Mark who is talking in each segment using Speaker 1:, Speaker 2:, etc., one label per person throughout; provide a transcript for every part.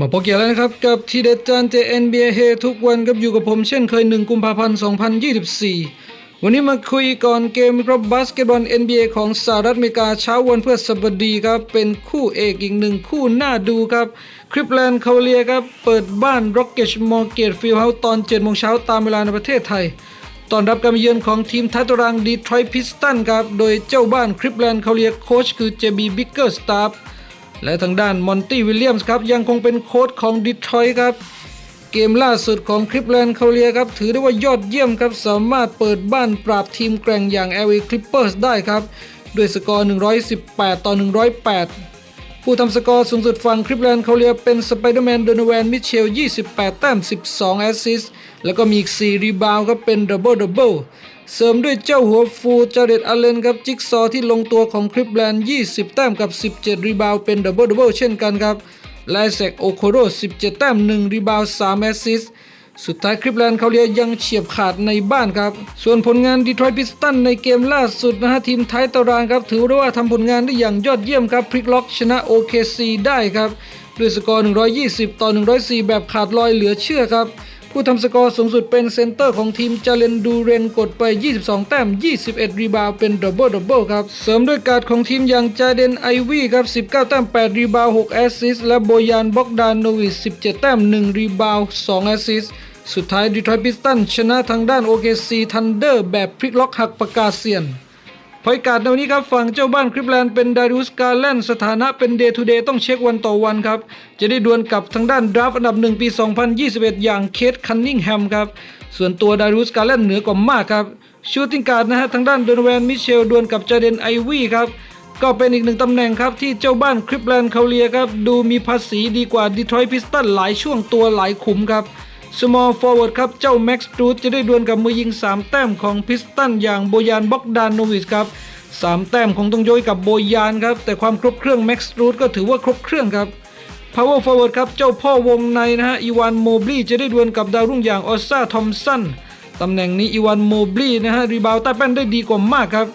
Speaker 1: มาพบกี่ยวแล้วนะครับกับทีเด็ดจานเจ NBA เฮทุกวันกับอยู่กับผมเช่นเคย 1 กุมภาพันธ์ 2024 วันนี้มาคุยก่อนเกมรับบาสเกตบอล NBA ของสหรัฐอเมริกาเช้าวันพฤหัสบดีครับ เป็นคู่เอกอีกหนึ่งคู่น่าดูครับคริปแลนด์คาเลียครับ เปิดบ้านร็อกเก็ตมอร์เกตฟิลเฮาส์ตอน7โมงเช้าตามเวลาในประเทศไทยตอนรับการมาเยือนของทีมท้ายตรางดีทรอยพิสตันครับ โดยเจ้าบ้านคริปแลนด์คาเลียโค้ชคือเจบีบิกเกอร์สตาฟ และทางด้านมอนตี้วิลเลียมส์ครับยังคงเป็นโค้ชของดีทรอยต์ครับ เกมล่าสุดของคริปแลนด์คาเลียครับ ถือได้ว่ายอดเยี่ยมครับ สามารถเปิดบ้านปราบทีมแกร่งอย่าง LA Clippers ได้ครับ ด้วยสกอร์ 118 ต่อ 108 ผู้ทำสกอร์สูงสุดฝั่งคริปแลนด์คาเลียเป็นสไปเดอร์แมนโดนแวนมิเชล 28 แต้ม 12 แอสซิสต์แล้วก็มีอีก 4 รีบาวด์ครับเป็นดับเบิลดับเบิล เสริมด้วยเจ้าหัวฟูจาเดตอเลนครับจิ๊กซอที่ลงตัวของคริปแลนด์ 20 แต้มกับ 17 รีบาวเป็นดับเบิลดับเบิลเช่นกันครับแลเซกโอโคโร17 แต้ม 1 รีบาว 3 แอสซิสสุดท้ายคริปแลนด์เขาเรียยังเฉียบขาดในบ้านครับ ส่วนผลงานดีทรอยต์พิสตันในเกมล่าสุดนะฮะทีมท้ายตารางครับ ถือได้ว่าทำผลงานได้อย่างยอดเยี่ยมครับ พลิกล็อกชนะ OKC ได้ครับ ด้วยสกอร์ 120 ต่อ 104 แบบขาดลอยเหลือเชื่อครับ ผู้ทำสกอร์สูงสุดเป็นเซนเตอร์ของทีมจาเลนดูเรนกดไป 22 แต้ม 21 รีบาวเป็นดับเบิลดับเบิลครับ เสริมด้วยการ์ดของทีมอย่างจาเดนไอวี่ครับ 19 แต้ม 8 รีบาว 6 แอสซิสและโบยานบ็อกดานโนวิช 17 แต้ม 1 รีบาว 2 แอสซิสสุดท้ายดีทรอยต์พิสตันชนะทางด้าน OKC Thunder แบบพลิกล็อกหักปากกาเซียน พอยการ์ดในวันนี้ครับฝั่งเจ้าบ้านคริปแลนด์เป็นดาริอุสกาแลนสถานะเป็นเดย์ทูเดย์ต้องเช็ควันต่อวันครับ จะได้ดวลกับทางด้านดราฟอันดับหนึ่งปี 2021 อย่างเคทคันนิงแฮมครับส่วนตัวดาริอุสกาแลนเหนือกว่ามากครับชูตติงการ์ดนะฮะทางด้านโดนแวนมิเชลดวลกับจาเดนไอวี่ครับก็เป็นอีกหนึ่งตำแหน่งครับ ที่เจ้าบ้านคริปแลนด์เขาเลียครับ ดูมีภาษีดีกว่าดีทรอยต์พิสตันหลายช่วงตัวหลายขุมครับ small forward ครับ เจ้าแม็กซ์ตรูดจะได้ดวลกับมือยิง 3 แต้มของพิสตันอย่างโบยานบ็อกดานโนวิชครับ3แต้มคงต้องโยยกับโบยานครับ แต่ความครบเครื่องแม็กซ์รูดก็ถือว่าครบเครื่องครับ power forward ครับ เจ้าพ่อวงในนะฮะอีวานโมบลีจะได้ดวลกับดาวรุ่งอย่างออสซาทอมสันตำแหน่งนี้อีวานโมบลีนะฮะรีบาวด์ใต้แป้นได้ดีกว่ามากครับ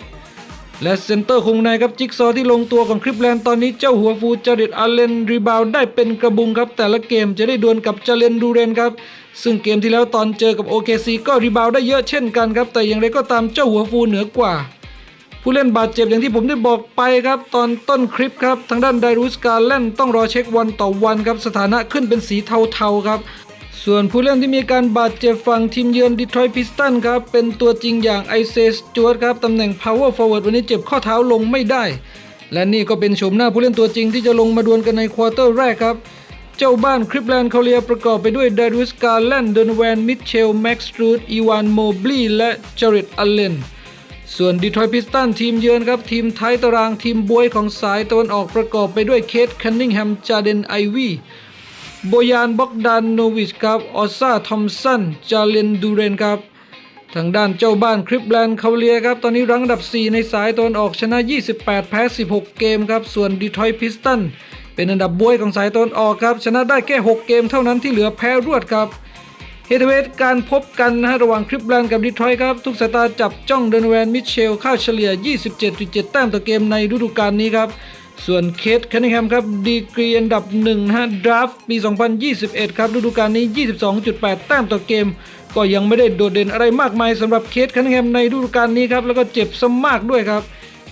Speaker 1: และเซนเตอร์คงในครับจิ๊กซอที่ลงตัวของคริปแลนด์ตอนนี้เจ้าหัวฟูจาริตอาเลนรีบาวได้เป็นกระบุงครับ แต่ละเกมจะได้ดวลกับจาเลนดูเรนครับ ซึ่งเกมที่แล้วตอนเจอกับ OKC ก็รีบาวได้เยอะเช่นกันครับ แต่อย่างไรก็ตามเจ้าหัวฟูเหนือกว่า ผู้เล่นบาดเจ็บอย่างที่ผมได้บอกไปครับ ตอนต้นคลิปครับ ทางด้านไดรูสการแลนต้องรอเช็ควันต่อวันครับสถานะขึ้นเป็นสีเทาๆครับ ส่วนผู้เล่นที่มีการบาดเจ็บฝั่งทีมเยือนดีทรอยต์พิสตันครับ เป็นตัวจริงอย่างไอเซสจวดครับตำแหน่ง power forward วันนี้เจ็บข้อเท้าลงไม่ได้ และนี่ก็เป็นโฉมหน้าผู้เล่นตัวจริงที่จะลงมาดวลกันในควอเตอร์แรกครับ เจ้าบ้านคริปแลนด์เขาเลียประกอบไปด้วยดาริสการแลนด์โดนแวนมิเชลแม็กซ์รูดอีวานโมบลีและจาริตอัลเลนส่วนดีทรอยต์พิสตันทีมเยือนครับ ทีมท้ายตารางทีมบวยของสายตะวันออกประกอบไปด้วยเคทคันนิงแฮมจาเดนไอวี โบยานบ็อกดานโนวิชครับออซ่าทอมสันจาเลนดูเรนครับ ทางด้านเจ้าบ้านคริปแลนด์คาเลียครับ ตอนนี้รั้งอันดับ 4 ในสายตะวันออกชนะ 28 แพ้ 16 เกมครับ ส่วนดีทรอยพิสตันเป็นอันดับบวยของสายตะวันออกครับ ชนะได้แค่ 6 เกมเท่านั้นที่เหลือแพ้รวดครับเฮเทเวทการพบกันนะฮะระหว่างคริปแลนด์กับดีทรอยครับ ทุกสายตาจับจ้องเดนแวนมิเชล ค่าเฉลี่ย 27.7 แต้มต่อเกมในฤดูกาลนี้ครับ ส่วนเคทแคนนิงแฮมครับดีกรีอันดับ1นะฮะดราฟปี 2021 ครับฤดูกาลนี้ 22.8 แต้มต่อเกม ก็ยังไม่ได้โดดเด่นอะไรมากมายสำหรับเคทแคนนิงแฮมในฤดูกาลนี้ครับแล้วก็เจ็บซะมากด้วยครับ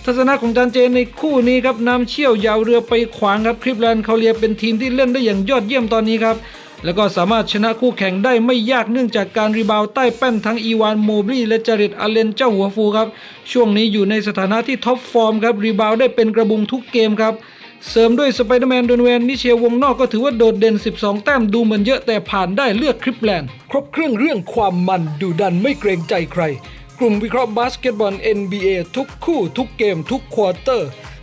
Speaker 1: ทัศนะของจานเจนในคู่นี้ครับนำเชี่ยวยาวเรือไปขวางครับคลิปแลนด์เขาเรียเป็นทีมที่เล่นได้อย่างยอดเยี่ยมตอนนี้ครับ แล้วก็สามารถชนะคู่แข่งได้ไม่ยากเนื่องจากการรีบาวใต้แป้นทั้งอีวานโมบลีและจาริตอาเลนเจ้าหัวฟูครับ ช่วงนี้อยู่ในสถานะที่ท็อปฟอร์มครับรีบาวได้เป็นกระบุงทุกเกมครับ เสริมด้วยสไปเดอร์แมนโดนแวนมิเชลวงนอกก็ถือว่าโดดเด่น 12 แต้มดูเหมือนเยอะแต่ผ่านได้เลือกคลิปแลนด์ครบเครื่องเรื่องความมันดูดันไม่เกรงใจใคร กลุ่มวิเคราะห์บาสเกตบอล NBA ทุกคู่ทุกเกมทุกควอเตอร์